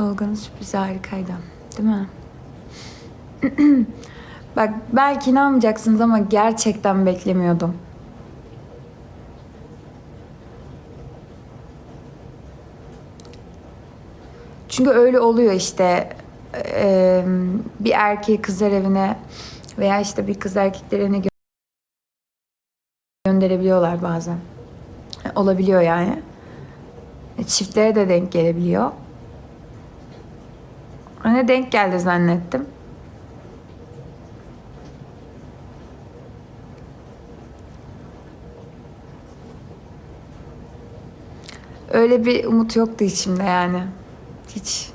Tolga'nın sürprizi harikaydı. Değil mi? Bak belki inanmayacaksınız ama gerçekten beklemiyordum. Çünkü öyle oluyor işte Eee, bir erkeği kızlar evine veya işte bir kız erkekler evine gö- gönderebiliyorlar bazen. Olabiliyor yani. E, Çiftlere de denk gelebiliyor. Hani denk geldi zannettim. Öyle bir umut yoktu içimde yani. Hiç.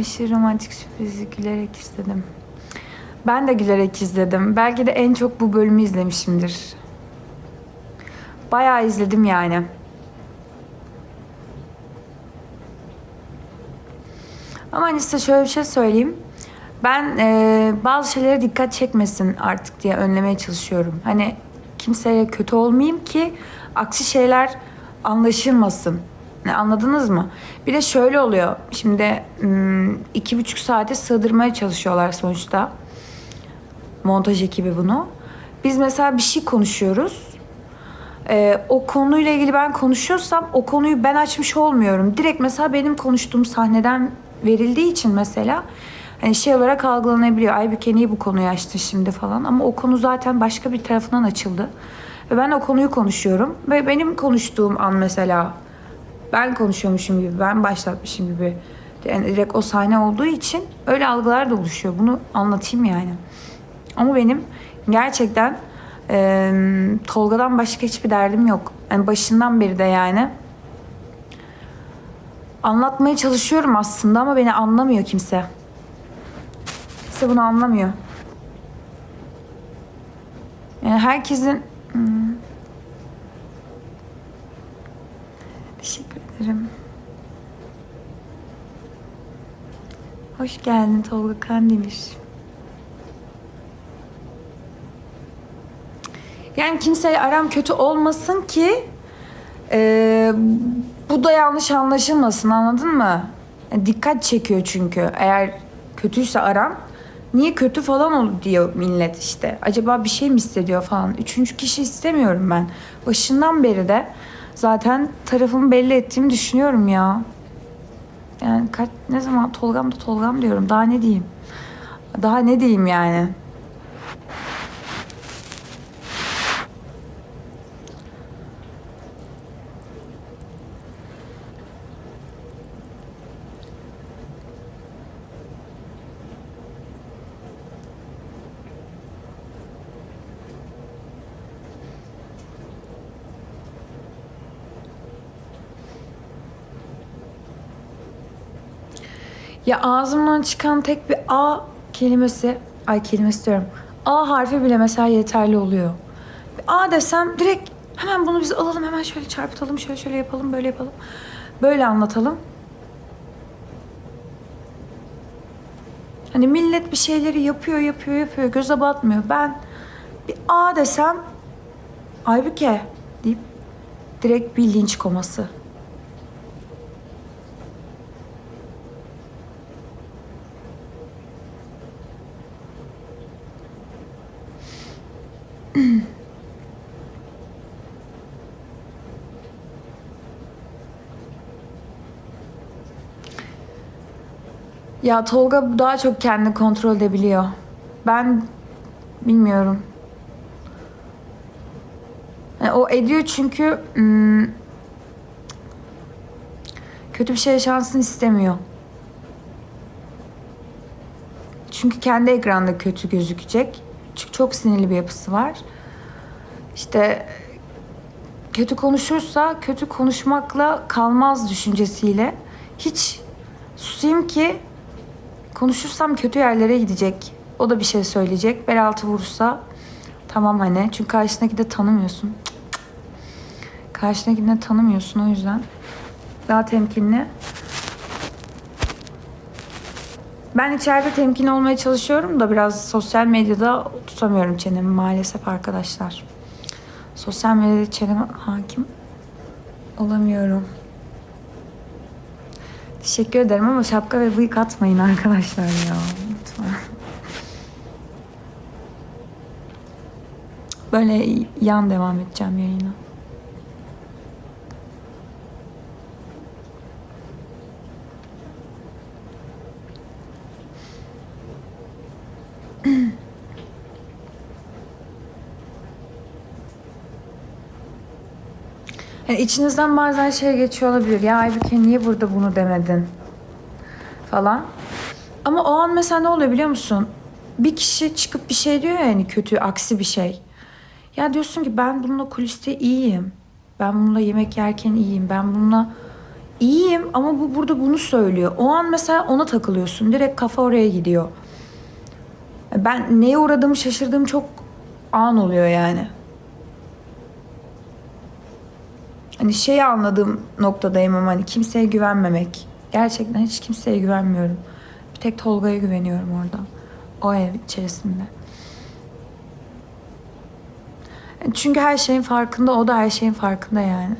Aşırı romantik sürprizi gülerek izledim. Ben de gülerek izledim. Belki de en çok bu bölümü izlemişimdir. Bayağı izledim yani. Ama hani şöyle bir şey söyleyeyim. Ben eee, bazı şeylere dikkat çekmesin artık diye önlemeye çalışıyorum. Hani kimseye kötü olmayayım ki aksi şeyler anlaşılmasın. Anladınız mı? Bir de şöyle oluyor. Şimdi iki buçuk saate sığdırmaya çalışıyorlar sonuçta. Montaj ekibi bunu. Biz mesela bir şey konuşuyoruz. Ee, o konuyla ilgili ben konuşuyorsam o konuyu ben açmış olmuyorum. Direkt mesela benim konuştuğum sahneden verildiği için mesela hani şey olarak algılanabiliyor. Aybüke niye bu konuyu açtın şimdi falan ama o konu zaten başka bir tarafından açıldı. Ve ben o konuyu konuşuyorum ve benim konuştuğum an mesela ben konuşuyormuşum gibi, ben başlatmışım gibi. Yani direkt o sahne olduğu için öyle algılar da oluşuyor. Bunu anlatayım yani. Ama benim gerçekten e, Tolga'dan başka hiçbir derdim yok. Yani başından beri de yani. Anlatmaya çalışıyorum aslında ama beni anlamıyor kimse. Kimse bunu anlamıyor. Yani herkesin... Hmm. Teşekkür ederim. Hoş geldin Tolga Kandemir. Yani kimseyle aram kötü olmasın ki e, bu da yanlış anlaşılmasın anladın mı? Yani dikkat çekiyor çünkü eğer kötüyse aram niye kötü falan olur diyor millet işte. Acaba bir şey mi hissediyor falan. Üçüncü kişi istemiyorum ben. Başından beri de zaten tarafımı belli ettiğimi düşünüyorum ya. Yani kaç, ne zaman Tolgam da Tolgam diyorum. Daha ne diyeyim? Daha ne diyeyim yani? Ya ağzımdan çıkan tek bir A kelimesi, ay kelimesi diyorum. A harfi bile mesela yeterli oluyor. Bir A desem direkt hemen bunu biz alalım, hemen şöyle çarpıtalım, şöyle şöyle yapalım, böyle yapalım. Böyle anlatalım. Hani millet bir şeyleri yapıyor, yapıyor, yapıyor, göze batmıyor. Ben bir A desem Aybüke deyip direkt bir linç koması. Ya Tolga daha çok kendini kontrol edebiliyor. Ben bilmiyorum. Yani o ediyor çünkü hmm, kötü bir şey yaşansın istemiyor. Çünkü kendi ekranda kötü gözükecek. Çünkü çok sinirli bir yapısı var. İşte kötü konuşursa kötü konuşmakla kalmaz düşüncesiyle hiç susayım ki konuşursam kötü yerlere gidecek. O da bir şey söyleyecek. Bel altı vurursa tamam hani. Çünkü karşındaki de tanımıyorsun. Cık cık. De tanımıyorsun o yüzden. daha temkinli. Ben içeride temkinli olmaya çalışıyorum da biraz sosyal medyada tutamıyorum çenemi maalesef arkadaşlar. Sosyal medyada çeneme hakim olamıyorum. Teşekkür ederim ama şapka ve bıyık atmayın arkadaşlar ya. Lütfen. Böyle yan devam edeceğim yayına. Yani içinizden bazen şey geçiyor olabilir. Ya Aybüke niye burada bunu demedin? Falan. Ama o an mesela ne oluyor biliyor musun? Bir kişi çıkıp bir şey diyor ya hani kötü, aksi bir şey. Ya diyorsun ki ben bununla kuliste iyiyim. Ben bununla yemek yerken iyiyim. Ben bununla iyiyim ama bu burada bunu söylüyor. O an mesela ona takılıyorsun. Direkt kafa oraya gidiyor. Ben neye uğradığımı şaşırdığım çok an oluyor yani. Hani şeyi anladığım noktadayım ama hani kimseye güvenmemek. Gerçekten hiç kimseye güvenmiyorum. Bir tek Tolga'ya güveniyorum orada. O ev içerisinde. Çünkü her şeyin farkında, o da her şeyin farkında yani.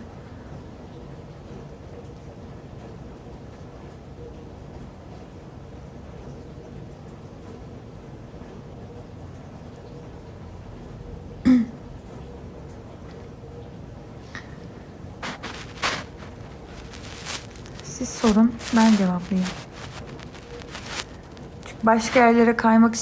Siz sorun, ben cevaplayayım. Çünkü başka yerlere kaymak